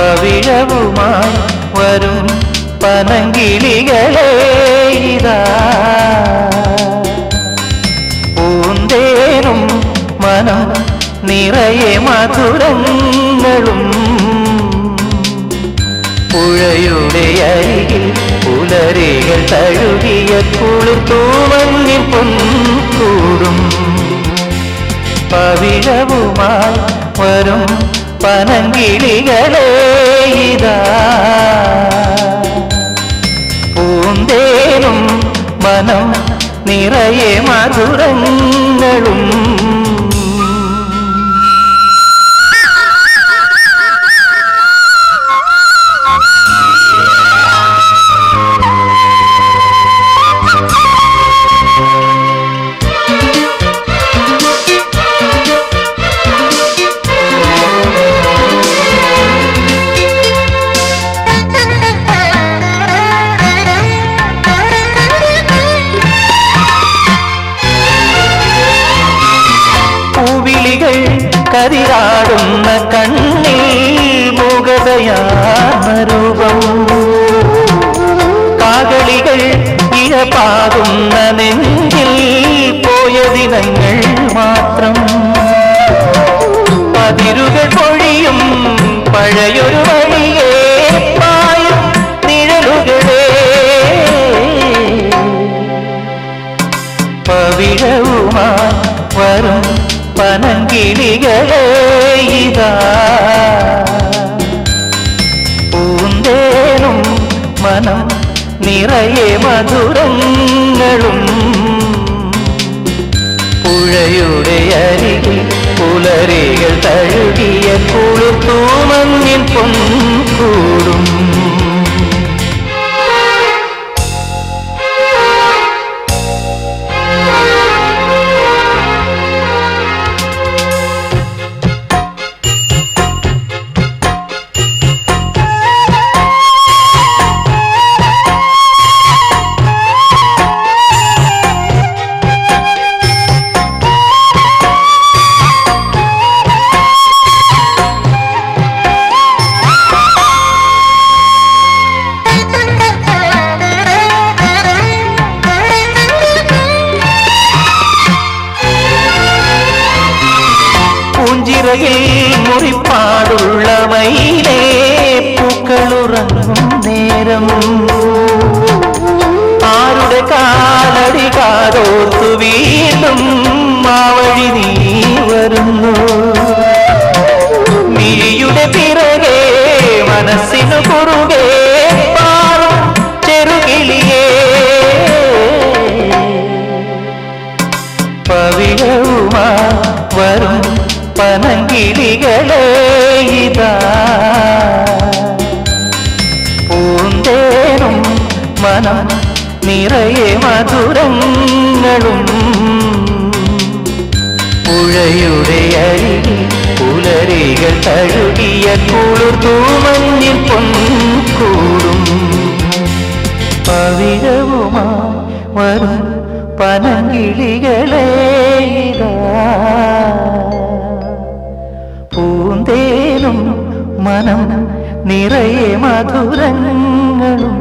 പവിഴവുമായി വരും പനങ്കിളികളെ ഇതാ. പൂന്തേനും മനം നിറയെ മധുരങ്ങളും പുഴയുടെ അരികിൽ പുലരികൾ തഴുകിയ കുളിർത്തൂമഞ്ഞിൽ പൊൻകൂടും. പവിഴവുമായി വരും പനങ്കിളികളെ ഇതാ പൂന്തേനും മനം നിറയെ മധുരങ്ങളും പൂവിളികൾ കരിയാടുന്ന കണ്ണിൽ മുഖതയാമരൂപം കാകളികൾ ഇഴപാകുന്ന നെഞ്ചിൽ പോയ ദിനങ്ങൾ മാത്രം. പതിരുകൾ പൊഴിയും പഴയൊരു വഴിയേ പായും നിഴലുകളേ. പവിഴവുമായി വരും പനങ്കിളികളെ ഇതാ. പൂന്തേനും മനം നിറയെ മധുരങ്ങളും പുഴയുടെ അരികിൽ പുലരികൾ തഴുകിയ കുളിർത്തൂമഞ്ഞിൻ പൊൻകൂടും. പൂഞ്ചിറയിൽ മുറിപ്പാടുള്ള മയിലേ പൂക്കളുറങ്ങും നേരം. ആരുടെ കാലടി കാതോർത്തു വീണ്ടും മാവഴി വഴി നീ വരുന്നു. മിഴിയുടെ പിറകെ മനസ്സിനു കുറുകെ വരും പനങ്കിളികളെ ഇതാ. പൂന്തേനും മനം നിറയെ മധുരങ്ങളും. പുഴയുടെ അരികിൽ പുലരികൾ തഴുകിയ കുളിർത്തൂമഞ്ഞിൽ പൊൻകൂടും. പവിഴവുമാ വരും പനങ്കിളികളേ ഇതാ. പൂന്തേനും മനം നിറയെ മധുരങ്ങളും